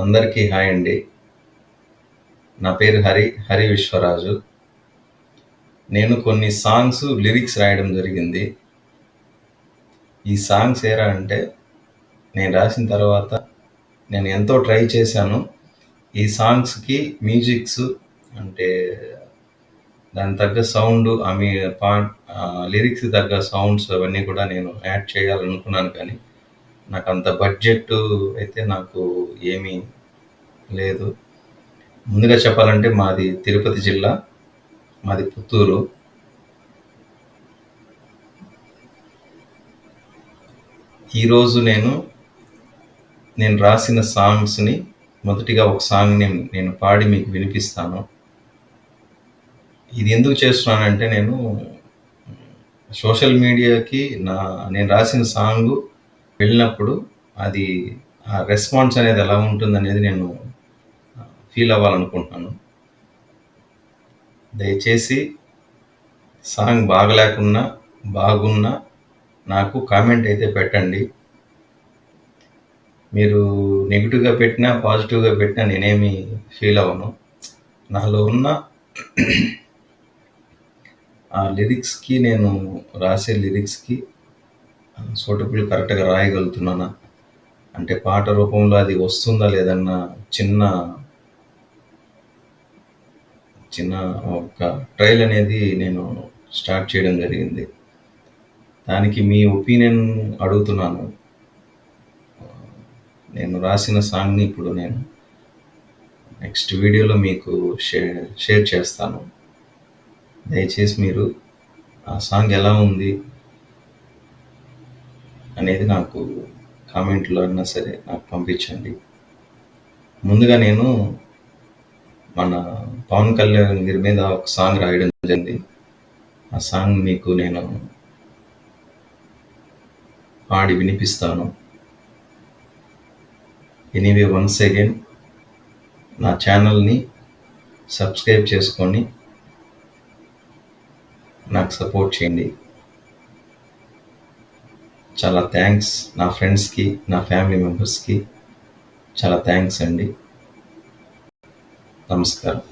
అందరికీ హాయ్ అండి. నా పేరు హరి హరి విశ్వరాజు. నేను కొన్ని సాంగ్స్ లిరిక్స్ రాయడం జరిగింది. ఈ సాంగ్స్ ఏరా అంటే నేను రాసిన తర్వాత నేను ఎంతో ట్రై చేశాను. ఈ సాంగ్స్కి మ్యూజిక్స్ అంటే దాని తగ్గ సౌండ్ ఆ మీ పా లిరిక్స్ తగ్గ సౌండ్స్ అవన్నీ కూడా నేను యాడ్ చేయాలనుకున్నాను కానీ నాకు అంత బడ్జెట్ అయితే నాకు ఏమీ లేదు. ముందుగా చెప్పాలంటే మాది తిరుపతి జిల్లా మాది పుత్తూరు. ఈరోజు నేను నేను రాసిన సాంగ్స్ని మొదటిగా ఒక సాంగ్ నేను నేను పాడి మీకు వినిపిస్తాను. ఇది ఎందుకు చేస్తున్నానంటే నేను సోషల్ మీడియాకి నా నేను రాసిన సాంగు వెళ్ళినప్పుడు అది ఆ రెస్పాన్స్ అనేది ఎలా ఉంటుందనేది నేను ఫీల్ అవ్వాలనుకుంటున్నాను. దయచేసి సాంగ్ బాగలేకున్నా బాగున్నా నాకు కామెంట్ అయితే పెట్టండి. మీరు నెగిటివ్గా పెట్టినా పాజిటివ్గా పెట్టినా నేనేమి ఫీల్ అవ్వను. నాలో ఉన్న ఆ లిరిక్స్కి నేను రాసే లిరిక్స్కి సోటుకులు కరెక్ట్గా రాయగలుగుతున్నానా? అంటే పాట రూపంలో అది వస్తుందా లేదన్న చిన్న చిన్న ఒక ట్రయల్ అనేది నేను స్టార్ట్ చేయడం జరిగింది. దానికి మీ ఒపీనియన్ అడుగుతున్నాను. నేను రాసిన సాంగ్ని ఇప్పుడు నేను నెక్స్ట్ వీడియోలో మీకు షేర్ షేర్ చేస్తాను. దయచేసి మీరు ఆ సాంగ్ ఎలా ఉంది? అనేది నాకు కామెంట్లో అయినా సరే నాకు పంపించండి. ముందుగా నేను మన పవన్ కళ్యాణ్ గారి మీద ఒక సాంగ్ రాయడం జరిగింది. ఆ సాంగ్ మీకు నేను పాడి వినిపిస్తాను. ఎనీవే వన్స్ అగైన్ నా ఛానల్ని సబ్స్క్రైబ్ చేసుకొని నాకు సపోర్ట్ చేయండి. చాలా థ్యాంక్స్ నా ఫ్రెండ్స్కి నా ఫ్యామిలీ మెంబర్స్కి చాలా థ్యాంక్స్ అండి. నమస్కారం.